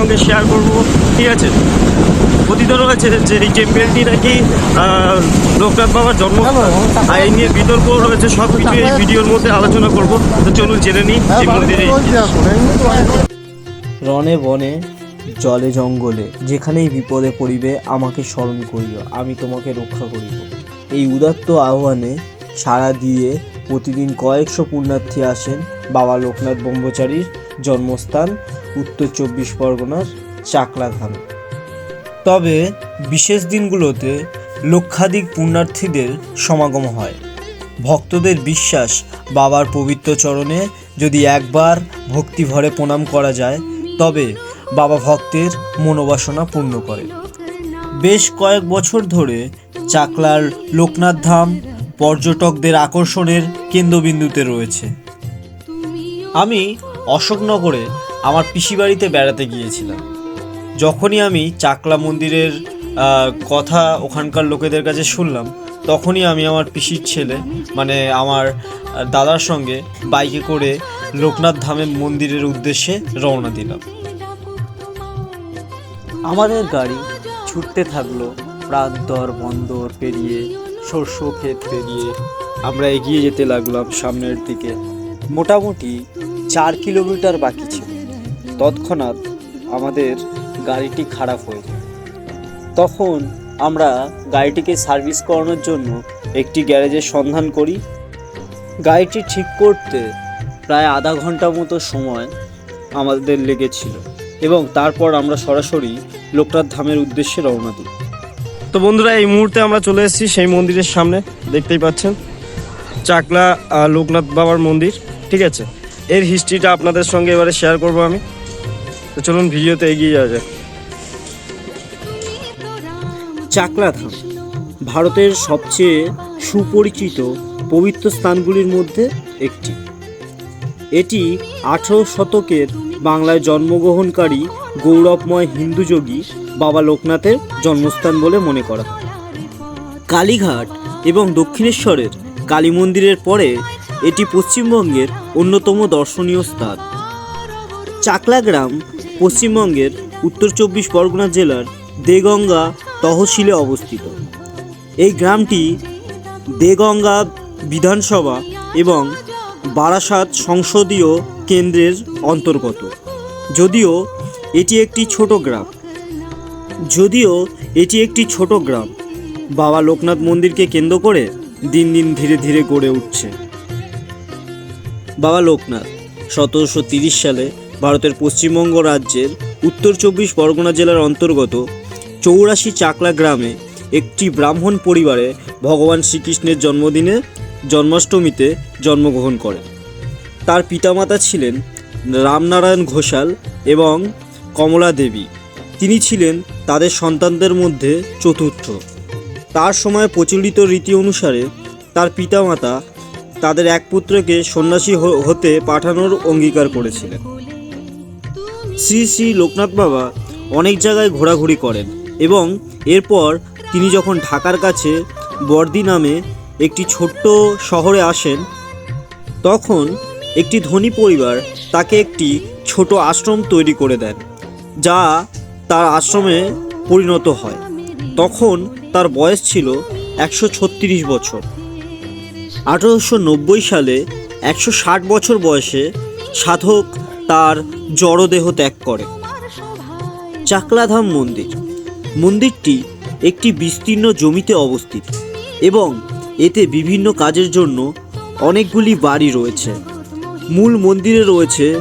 সঙ্গে শেয়ার করব। ঠিক আছে? কথিত রয়েছে যে এই টেম্পেলটি নাকি লোকনাথ বাবার জন্ম আর এই নিয়ে বিতর্ক রয়েছে সব কিছু এই ভিডিওর মধ্যে আলোচনা করব। তো চলুন জেনে নিই এই মন্দিরে রনে বনে জলে জঙ্গলে যেখানেই বিপদে পড়িবে আমাকে স্মরণ করিও আমি তোমাকে রক্ষা করিব। এই উদাত্ত আহ্বানে সাড়া দিয়ে প্রতিদিন কয়েকশো পুণ্যার্থী আসেন বাবা লোকনাথ ব্রহ্মচারীর জন্মস্থান। উত্তর চব্বিশ পরগনার চাকলা ধামে তবে বিশেষ দিনগুলোতে লক্ষাধিক পুণ্যার্থীদের সমাগম হয়। ভক্তদের বিশ্বাস বাবার পবিত্র চরণে যদি একবার ভক্তি ভরে প্রণাম করা যায়, তবে বাবা ভক্তের মনোবাসনা পূর্ণ করে। বেশ কয়েক বছর ধরে চাকলার লোকনাথ ধাম পর্যটকদের আকর্ষণের কেন্দ্রবিন্দুতে রয়েছে। আমি অশোকনগরে আমার পিসি বাড়িতে বেড়াতে গিয়েছিলাম। যখনই আমি চাকলা মন্দিরের কথা ওখানকার লোকেদের কাছে শুনলাম, তখনই আমি আমার পিসির ছেলে মানে আমার দাদার সঙ্গে বাইকে করে লোকনাথ ধামের মন্দিরের উদ্দেশ্যে রওনা দিলাম। আমাদের গাড়ি ছুটতে থাকল প্রান্তর বন্দর পেরিয়ে, শস্য ক্ষেত পেরিয়ে। আমরা এগিয়ে যেতে লাগলাম সামনের দিকে। মোটামুটি চার কিলোমিটার বাকি ছিল। তৎক্ষণাৎ আমাদের গাড়িটি খারাপ হয়ে যায়। তখন আমরা গাড়িটিকে সার্ভিস করানোর জন্য একটি গ্যারেজের সন্ধান করি। গাড়িটি ঠিক করতে প্রায় আধা ঘণ্টা মতো সময় আমাদের লেগেছিল এবং তারপর আমরা সরাসরি লোকনাথ ধামের উদ্দেশ্যে রওনা দিই। তো বন্ধুরা, এই মুহূর্তে আমরা চলে এসেছি সেই মন্দিরের সামনে, দেখতেই পাচ্ছেন। চাকলা লোকনাথ বাবার মন্দির, ঠিক আছে? এর হিস্ট্রিটা আপনাদের সঙ্গে এবারে শেয়ার করব আমি। তো চলুন ভিডিওতে এগিয়ে যাওয়া যাক। চাকলা ধাম ভারতের সবচেয়ে সুপরিচিত পবিত্র স্থানগুলির মধ্যে একটি। এটি আঠেরো শতকের বাংলায় জন্মগ্রহণকারী গৌরবময় হিন্দু যোগী বাবা লোকনাথের জন্মস্থান বলে মনে করা হয়। কালীঘাট এবং দক্ষিণেশ্বরের কালী মন্দিরের পরে এটি পশ্চিমবঙ্গের অন্যতম দর্শনীয় স্থান। চাকলা গ্রাম পশ্চিমবঙ্গের উত্তর চব্বিশ পরগনা জেলার দেগঙ্গা তহসিলে অবস্থিত। এই গ্রামটি দেগঙ্গা বিধানসভা এবং বারাসাত সংসদীয় কেন্দ্রের অন্তর্গত। যদিও এটি একটি ছোট গ্রাম। যদিও এটি একটি ছোট গ্রাম, বাবা লোকনাথ মন্দিরকে কেন্দ্র করে দিন দিন ধীরে ধীরে গড়ে উঠছে। বাবা লোকনাথ সতেরোশো তিরিশ সালে ভারতের পশ্চিমবঙ্গ রাজ্যের উত্তর চব্বিশ পরগনা জেলার অন্তর্গত চৌরাশি চাকলা গ্রামে একটি ব্রাহ্মণ পরিবারে ভগবান শ্রীকৃষ্ণের জন্মদিনে জন্মাষ্টমীতে জন্মগ্রহণ করেন। তার পিতামাতা ছিলেন রামনারায়ণ ঘোষাল এবং কমলা দেবী। তিনি ছিলেন তাদের সন্তানদের মধ্যে চতুর্থ। তার সময় প্রচলিত রীতি অনুসারে তার পিতামাতা তাদের এক পুত্রকে সন্ন্যাসী হতে পাঠানোর অঙ্গীকার করেছিলেন। শ্রী শ্রী লোকনাথ বাবা অনেক জায়গায় ঘোরাঘুরি করেন এবং এরপর তিনি যখন ঢাকার কাছে বর্দি নামে একটি ছোট্ট শহরে আসেন, তখন একটি ধনী পরিবার তাকে একটি ছোট আশ্রম তৈরি করে দেন, যা তার আশ্রমে পরিণত হয়। তখন তার বয়স ছিল একশো ছত্রিশ বছর। আঠারোশো নব্বই সালে একশো ষাট বছর বয়সে সাধক তার জড়দেহ ত্যাগ করে। চাকলাধাম মন্দির। মন্দিরটি একটি বিস্তীর্ণ জমিতে অবস্থিত এবং এতে বিভিন্ন কাজের জন্য অনেকগুলি বাড়ি রয়েছে। মূল মন্দিরে রয়েছে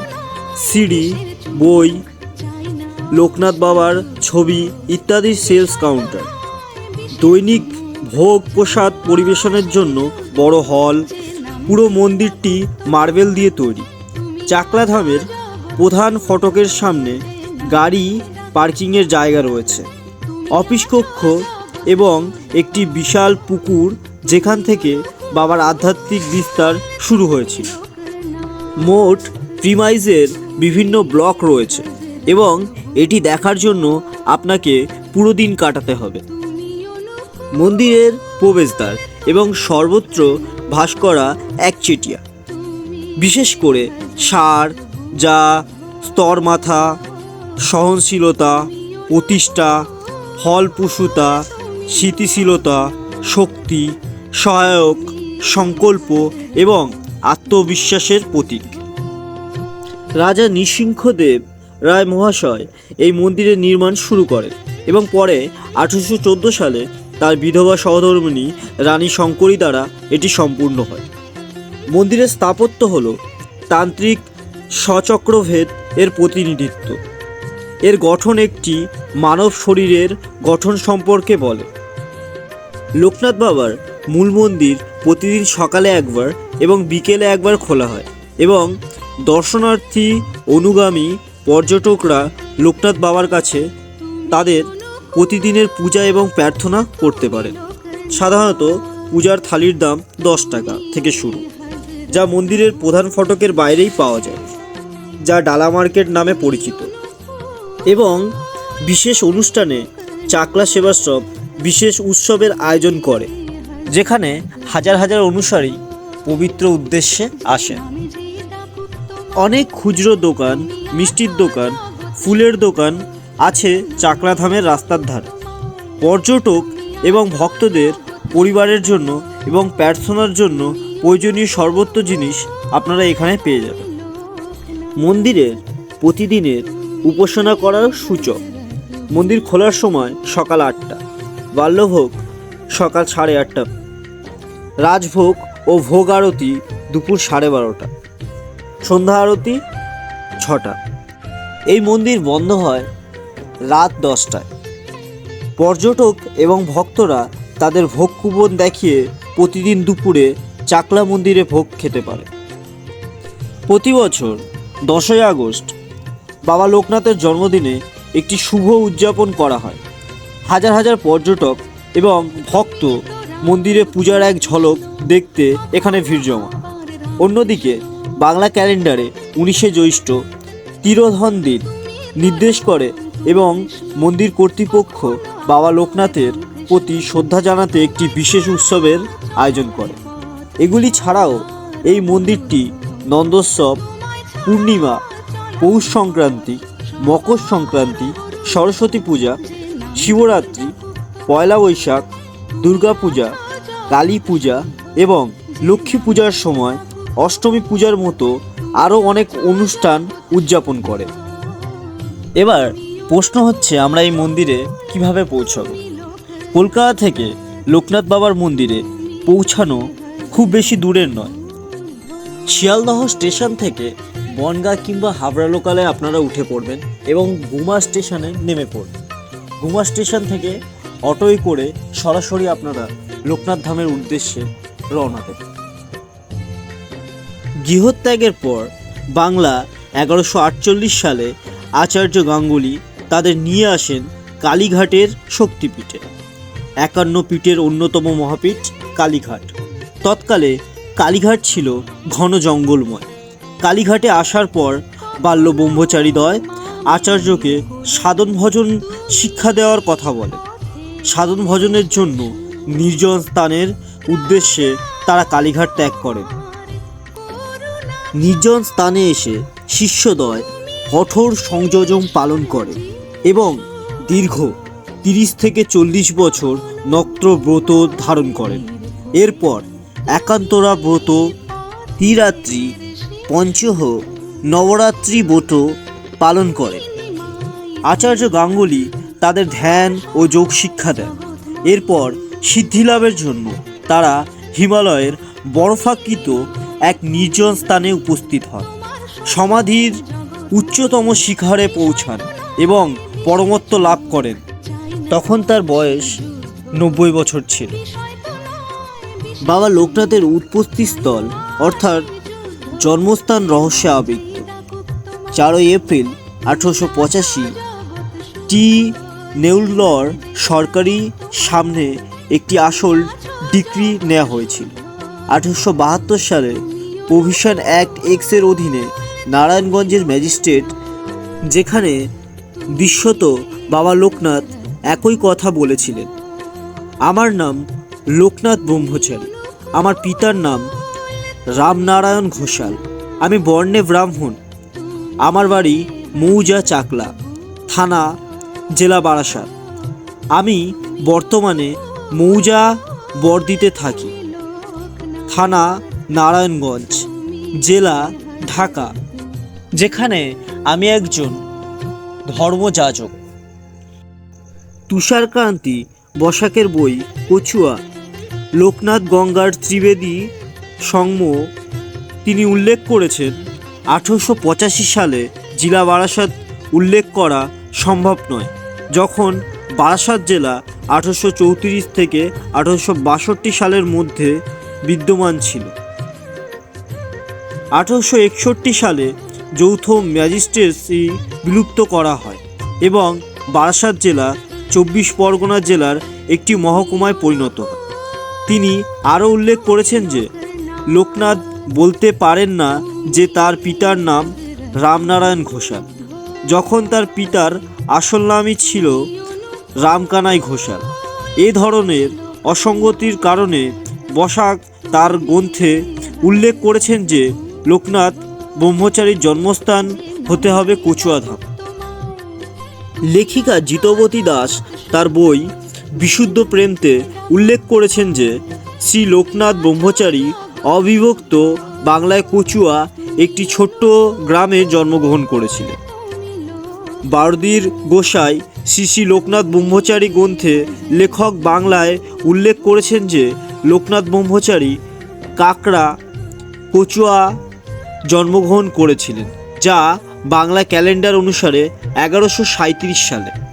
সিঁড়ি বই লোকনাথ বাবার ছবি ইত্যাদি সেলস কাউন্টার। দৈনিক ভোগ প্রসাদ পরিবেশনের জন্য বড় হল। পুরো মন্দিরটি মার্বেল দিয়ে তৈরি। চাকলাধামের প্রধান ফটকের সামনে গাড়ি পার্কিংয়ের জায়গা রয়েছে। অফিস কক্ষ এবং একটি বিশাল পুকুর যেখান থেকে বাবার আধ্যাত্মিক বিস্তার শুরু হয়েছিল। মোট প্রিমাইজের বিভিন্ন ব্লক রয়েছে এবং এটি দেখার জন্য আপনাকে পুরো দিন কাটাতে হবে। মন্দিরের প্রবেশদ্বার এবং সর্বত্র ভাস করা একচেটিয়া। বিশেষ করে সার যা স্তর মাথা সহনশীলতা, প্রতিষ্ঠা, ফলপ্রসূতা, স্থিতিশীলতা, শক্তি, সহায়ক, সংকল্প এবং আত্মবিশ্বাসের প্রতীক। রাজা নৃসিংহদেব রায় মহাশয় এই মন্দিরের নির্মাণ শুরু করেন এবং পরে আঠেরোশো চোদ্দ সালে তার বিধবা সহধর্মিণী রানী শঙ্করী দ্বারা এটি সম্পূর্ণ হয়। মন্দিরের স্থাপত্য হল তান্ত্রিক সচক্রভেদ এর প্রতিনিধিত্ব। এর গঠন একটি মানব শরীরের গঠন সম্পর্কে বলে। লোকনাথ বাবার মূল মন্দির প্রতিদিন সকালে একবার এবং বিকেলে একবার খোলা হয় এবং দর্শনার্থী, অনুগামী, পর্যটকরা লোকনাথ বাবার কাছে তাদের প্রতিদিনের পূজা এবং প্রার্থনা করতে পারেন। সাধারণত পূজার থালির দাম দশ টাকা থেকে শুরু, যা মন্দিরের প্রধান ফটকের বাইরেই পাওয়া যায়। যা ডালা মার্কেট নামে পরিচিত। এবং বিশেষ অনুষ্ঠানে চাকলা সেবাশ্রম বিশেষ উৎসবের আয়োজন করে, যেখানে হাজার হাজার অনুসারী পবিত্র উদ্দেশ্যে আসেন। অনেক খুচরো দোকান, মিষ্টির দোকান, ফুলের দোকান আছে চাকলাধামের রাস্তার ধারে। পর্যটক এবং ভক্তদের পরিবারের জন্য এবং প্রার্থনার জন্য প্রয়োজনীয় সর্বত্র জিনিস আপনারা এখানে পেয়ে যাবেন। মন্দিরের প্রতিদিনের উপাসনা করার সূচক। মন্দির খোলার সময় সকাল আটটা, বাল্যভোগ সকাল সাড়ে আটটা, রাজভোগ ও ভোগ আরতি দুপুর সাড়ে বারোটা, সন্ধ্যা আরতি ছটা। এই মন্দির বন্ধ হয় রাত দশটায়। পর্যটক এবং ভক্তরা তাদের ভোগ কুপন দেখিয়ে প্রতিদিন দুপুরে চাকলা মন্দিরে ভোগ খেতে পারে। প্রতি বছর দশই আগস্ট, বাবা লোকনাথের জন্মদিনে একটি শুভ উদযাপন করা হয়। হাজার হাজার পর্যটক এবং ভক্ত মন্দিরে পূজার এক ঝলক দেখতে এখানে ভিড় জমা। অন্যদিকে বাংলা ক্যালেন্ডারে উনিশে জ্যৈষ্ঠ তিরোধন দিন নির্দেশ করে এবং মন্দির কর্তৃপক্ষ বাবা লোকনাথের প্রতি শ্রদ্ধা জানাতে একটি বিশেষ উৎসবের আয়োজন করে। এগুলি ছাড়াও এই মন্দিরটি নন্দোৎসব পূর্ণিমা, পৌষ সংক্রান্তি, মকর সংক্রান্তি, সরস্বতী পূজা, শিবরাত্রি, পয়লা বৈশাখ, দুর্গা পূজা, কালী পূজা এবং লক্ষ্মী পূজার সময় অষ্টমী পূজার মতো আরও অনেক অনুষ্ঠান উদযাপন করে। এবার প্রশ্ন হচ্ছে, আমরা এই মন্দিরে কীভাবে পৌঁছাবো? কলকাতা থেকে লোকনাথ বাবার মন্দিরে পৌঁছানো খুব বেশি দূরের নয়। শিয়ালদহ স্টেশন থেকে বনগাঁ কিংবা হাবড়া লোকালে আপনারা উঠে পড়বেন এবং গুমা স্টেশনে নেমে পড়বেন। গুমা স্টেশন থেকে অটোয় করে সরাসরি আপনারা লোকনাথ ধামের উদ্দেশ্যে রওনা দেবেন। গৃহত্যাগের পর বাংলা এগারোশো আটচল্লিশ সালে আচার্য গাঙ্গুলি তাদের নিয়ে আসেন কালীঘাটের শক্তিপীঠে। একান্ন পীঠের অন্যতম মহাপীঠ কালীঘাট। তৎকালে কালীঘাট ছিল ঘন জঙ্গলময়। কালীঘাটে আসার পর বাল্য ব্রহ্মচারীদ্বয় আচার্যকে সাধন ভজন শিক্ষা দেওয়ার কথা বলে। সাধন ভজনের জন্য নির্জন স্থানের উদ্দেশ্যে তারা কালীঘাট ত্যাগ করেন নির্জন স্থানে এসে শিষ্যদয় কঠোর সংযোজন পালন করে এবং দীর্ঘ তিরিশ থেকে চল্লিশ বছর নক্র ব্রত ধারণ করেন। এরপর একান্তরা ব্রত ত্রিরাত্রি পঞ্চহ নবরাত্রি ব্রত পালন করে আচার্য গাঙ্গুলি তাদের ধ্যান ও যোগ শিক্ষা দেন। এরপর সিদ্ধিলাভের জন্য তারা হিমালয়ের বরফাকৃত এক নির্জন স্থানে উপস্থিত হন। সমাধির উচ্চতম শিখরে পৌঁছান এবং পরমত্ব লাভ করেন। তখন তার বয়স নব্বই বছর ছিল। বাবা লোকনাথের উৎপত্তিস্থল অর্থাৎ জন্মস্থান রহস্যে আবৃত্ত চারই এপ্রিল আঠারোশো পঁচাশি, টি. নেউলর সরকারি সামনে একটি আসল ডিগ্রি নেওয়া হয়েছিল। আঠারোশো বাহাত্তর সালে প্রভিশন অ্যাক্ট এক্সের অধীনে নারায়ণগঞ্জের ম্যাজিস্ট্রেট, যেখানে বিশ্বত বাবা লোকনাথ একই কথা বলেছিলেন। আমার নাম লোকনাথ ব্রহ্মচারী। আমার পিতার নাম রামনারায়ণ ঘোষাল। আমি বর্ণে ব্রাহ্মণ। আমার বাড়ি মৌজা চাকলা, থানা, জেলা বারাসাত। আমি বর্তমানে মৌজা বর্দিতে থাকি। থানা, নারায়ণগঞ্জ, জেলা, ঢাকা, যেখানে আমি একজন ধর্মযাজক। তুষারক্রান্তি বসাকের বই, কচুয়া, লোকনাথ গঙ্গার ত্রিবেদী সংম তিনি উল্লেখ করেছেন, আঠেরোশো পঁচাশি সালে জেলা বারাসাত উল্লেখ করা সম্ভব নয়, যখন বারাসাত জেলা আঠেরোশো চৌত্রিশ থেকে আঠেরোশো বাষট্টি সালের মধ্যে বিদ্যমান ছিল। আঠেরোশো একষট্টি সালে যৌথ ম্যাজিস্ট্রেসি বিলুপ্ত করা হয় এবং বারাসাত জেলা চব্বিশ পরগনা জেলার একটি মহকুমায় পরিণত হয়। তিনি আরও উল্লেখ করেছেন যে লোকনাথ বলতে পারেন না যে তার পিতার নাম রামনারায়ণ ঘোষাল। যখন তার পিতার আসল নামই ছিল রামকানাই ঘোষাল। এ ধরনের অসঙ্গতির কারণে বসাক তার গ্রন্থে উল্লেখ করেছেন যে লোকনাথ ব্রহ্মচারীর জন্মস্থান হতে হবে কচুয়াধাম। লেখিকা জিতবতী দাস তার বই বিশুদ্ধ প্রেমতে উল্লেখ করেছেন যে শ্রী লোকনাথ ব্রহ্মচারী অবিভক্ত বাংলায় কচুয়া একটি ছোট্ট গ্রামে জন্মগ্রহণ করেছিলেন বারদির গোসাই শ্রী শ্রী লোকনাথ ব্রহ্মচারী গ্রন্থে লেখক বাংলায় উল্লেখ করেছেন যে, লোকনাথ ব্রহ্মচারী কাকড়া কচুয়া জন্মগ্রহণ করেছিলেন, যা বাংলা ক্যালেন্ডার অনুসারে এগারোশো সাঁত্রিশ সালে।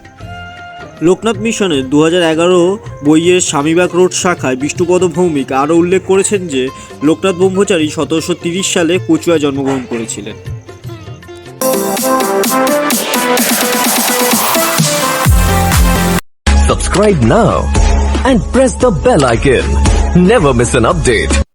লোকনাথ মিশনের দু হাজার এগারো বইয়ের স্বামীবাগ রোড শাখায় বিষ্ণুপদ ভৌমিক আরও উল্লেখ করেছেন যে, লোকনাথ ব্রহ্মচারী সতেরোশো তিরিশ সালে কচুয়া জন্মগ্রহণ করেছিলেন Subscribe now and press the bell icon. Never miss an update.